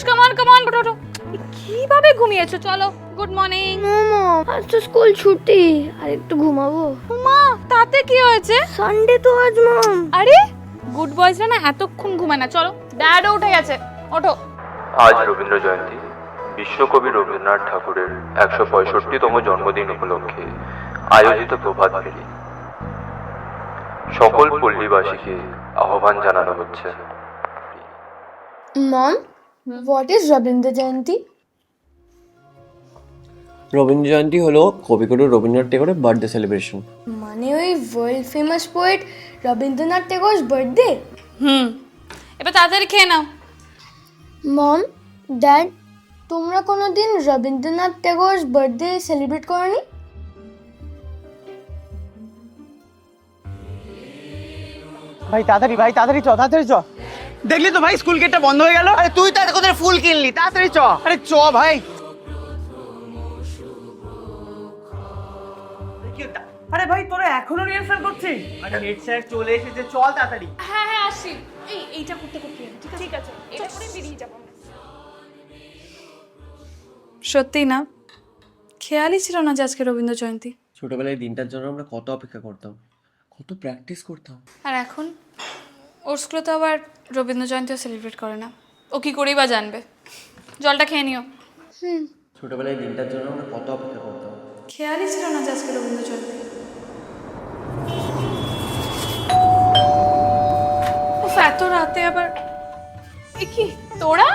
আয়ুষ কামান কামান ওঠো কীভাবে ঘুমিয়েছো? চলো গুড মর্নিং মোমো আজ তো স্কুল ছুটি আর একটু ঘুমাবো। মা তাতে কি হয়েছে? সানডে তো আজ মম আরে গুড বয়েজরা না এতক্ষণ ঘুমায় না। চলো ড্যাডও উঠে গেছে। ওঠো। আজ রবীন্দ্র জয়ন্তী। বিশ্বকবি রবীন্দ্রনাথ ঠাকুরের একশো পঁয়ষট্টিতম জন্মদিন উপলক্ষে আয়োজিত প্রভাত ফেরি। সকল পল্লীবাসীকে আহ্বান জানানো হচ্ছে। Mom what is Rabindra Jayanti Rabindra Jayanti হলো কবিগুরু রবীন্দ্রনাথ টেগোরের বার্থডে সেলিব্রেশন মানে ওই world famous poet Rabindranath Tagore birthday hmm এবার তাড়াতাড়ি খেয়ে নাও। মম ড্যাড তোমরা কোনোদিন রবীন্দ্রনাথ টেগোর বার্থডে সেলিব্রেট করনি? ভাই তাড়াতাড়ি ভাই তাড়াতাড়ি চ তাড়াতাড়ি চ। দেখলি তো ভাই স্কুল গেটটা বন্ধ হয়ে গেল? আরে তুই তো কোথায় ফুল কিনলি তাড়াতাড়ি চ। আরে চ ভাই। আরে ভাই তোরা এখনও রিহার্সাল করছিস? আরে হেড স্যার চলে এসেছে চল তাড়াতাড়ি। হ্যাঁ হ্যাঁ আসি। এই এইটা করতে করতে ঠিক আছে? ঠিক আছে। এটা করে বেরিয়ে যাব সত্যি না? খেয়ালই ছিল না যে আজকে রবীন্দ্র জয়ন্তী। ছোটবেলায় দিনটার জন্য আমরা কত অপেক্ষা করতাম কত প্র্যাকটিস করতাম। আর এখন? ওর স্কুলে তো আবার রবীন্দ্র জয়ন্তীও সেলিব্রেট করে না। ও কি করেই বা জানবে? জলটা খেয়ে নিও। ছোটবেলায় দিনটার জন্য আমরা কত অপেক্ষা করতাম। খেয়ালই ছিল না যে আজকে রবীন্দ্র জয়ন্তী। উফ, এত রাতে আবার এ কি তোরা?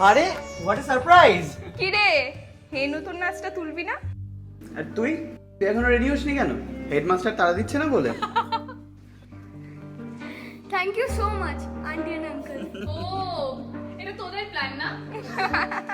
আরে হোয়াট এ সারপ্রাইজ কি রে এই নতুন নাচটা তুলবি না? আর তুই? তুই এখনও রেডি হসনি কেন? হেডমাস্টার তারা দিচ্ছে না বলে? Thank you so much aunty and uncle ও এটা তোদের প্ল্যান না?